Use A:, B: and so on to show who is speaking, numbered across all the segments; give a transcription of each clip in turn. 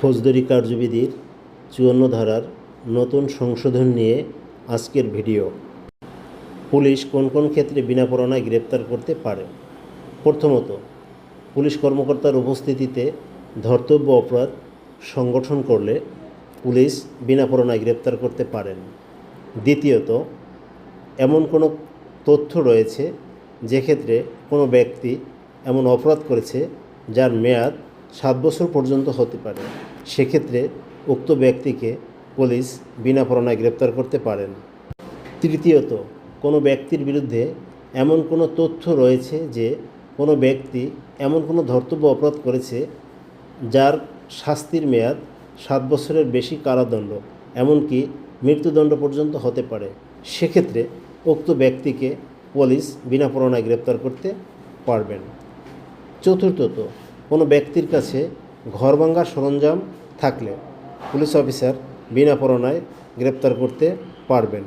A: ফৌজদারি কার্যবিধির চুয়ান্ন ধারার নতুন সংশোধন নিয়ে আজকের ভিডিও। পুলিশ কোন কোন ক্ষেত্রে বিনা পরোয়ানায় গ্রেপ্তার করতে পারে? প্রথমত, পুলিশ কর্মকর্তার উপস্থিতিতে ধর্তব্য অপরাধ সংগঠন করলে পুলিশ বিনা পরোয়ানায় গ্রেপ্তার করতে পারেন। দ্বিতীয়ত, এমন কোনো তথ্য রয়েছে যে ক্ষেত্রে কোনো ব্যক্তি এমন অপরাধ করেছে যার মেয়াদ সাত বছর পর্যন্ত হতে পারে? সেক্ষেত্রে উক্ত ব্যক্তিকে পুলিশ বিনা পরোয়ানায় গ্রেপ্তার করতে পারেন। তৃতীয়ত, কোনো ব্যক্তির বিরুদ্ধে এমন কোনো তথ্য রয়েছে যে কোনো ব্যক্তি এমন কোনো ধর্তব্য অপরাধ করেছে যার শাস্তির মেয়াদ সাত বছরের বেশি কারাদণ্ড, এমনকি মৃত্যুদণ্ড পর্যন্ত হতে পারে। সেক্ষেত্রে উক্ত ব্যক্তিকে পুলিশ বিনা পরোয়ানায় গ্রেপ্তার করতে পারবেন। চতুর্থত, কোনো ব্যক্তির কাছে ঘর ভাঙার সরঞ্জাম থাকলে পুলিশ অফিসার বিনা পরোয়ানায় গ্রেপ্তার করতে পারবেন।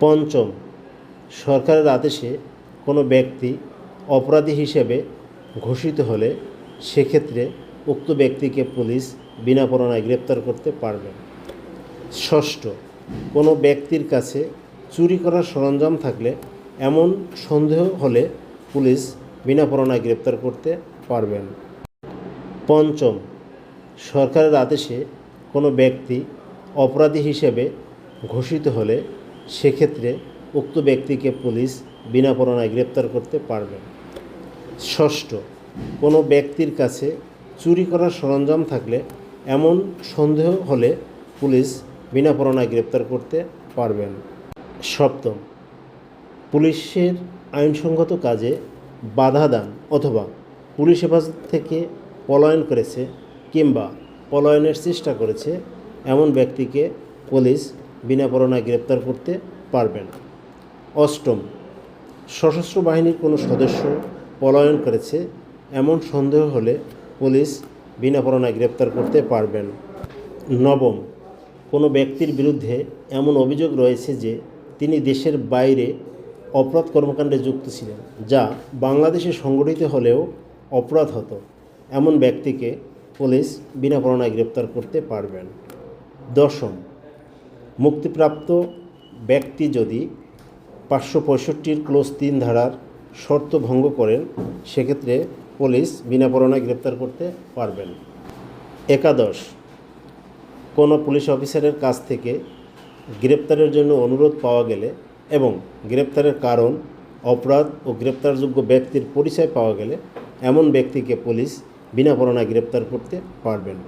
A: পঞ্চম, সরকারের আদেশে কোনো ব্যক্তি অপরাধী হিসেবে ঘোষিত হলে সেক্ষেত্রে উক্ত ব্যক্তিকে পুলিশ বিনা পরোয়ানায় গ্রেপ্তার করতে পারবে। ষষ্ঠ, কোনো ব্যক্তির কাছে চুরি করার সরঞ্জাম থাকলে এমন সন্দেহ হলে পুলিশ বিনা পরোয়ানায় গ্রেপ্তার করতে পারবেন। পঞ্চম, সরকারের আদেশে কোনো ব্যক্তি অপরাধী হিসেবে ঘোষিত হলে সেক্ষেত্রে উক্ত ব্যক্তিকে পুলিশ বিনা পরোয়ানায় গ্রেপ্তার করতে পারবে। ষষ্ঠ, কোনো ব্যক্তির কাছে চুরি করার সরঞ্জাম থাকলে এমন সন্দেহ হলে পুলিশ বিনা পরোয়ানায় গ্রেপ্তার করতে পারবেন। সপ্তম, পুলিশের আইনসঙ্গত কাজে বাধা দান অথবা পুলিশ হেফাজত থেকে পলায়ন করেছে কিংবা পলায়নের চেষ্টা করেছে, এমন ব্যক্তিকে পুলিশ বিনা পরোয়ানায় গ্রেপ্তার করতে পারবেন অষ্টম, সশস্ত্র বাহিনীর কোনো সদস্য পলায়ন করেছে, এমন সন্দেহ হলে পুলিশ বিনা পরোয়ানায় গ্রেপ্তার করতে পারবেন নবম, কোনো ব্যক্তির বিরুদ্ধে এমন অভিযোগ রয়েছে যে তিনি দেশের বাইরে অপরাধ কর্মকাণ্ডে যুক্ত ছিলেন, যা বাংলাদেশে সংগঠিত হলেও অপরাধ হতো। এমন ব্যক্তিকে পুলিশ বিনা পরোয়ানায় গ্রেপ্তার করতে পারবেন। দশম, মুক্তিপ্রাপ্ত ব্যক্তি যদি পাঁচশো পঁয়ষট্টির ক্লোজ তিন ধারার শর্ত ভঙ্গ করেন, সেক্ষেত্রে পুলিশ বিনা পরোয়ানায় গ্রেপ্তার করতে পারবেন। একাদশ, কোনো পুলিশ অফিসারের কাছ থেকে গ্রেপ্তারের জন্য অনুরোধ পাওয়া গেলে এবং গ্রেপ্তারের কারণ, অপরাধ ও গ্রেপ্তারযোগ্য ব্যক্তির পরিচয় পাওয়া গেলে, এমন ব্যক্তিকে পুলিশ বিনা পরোয়ানায় গ্রেপ্তার করতে পারবেন।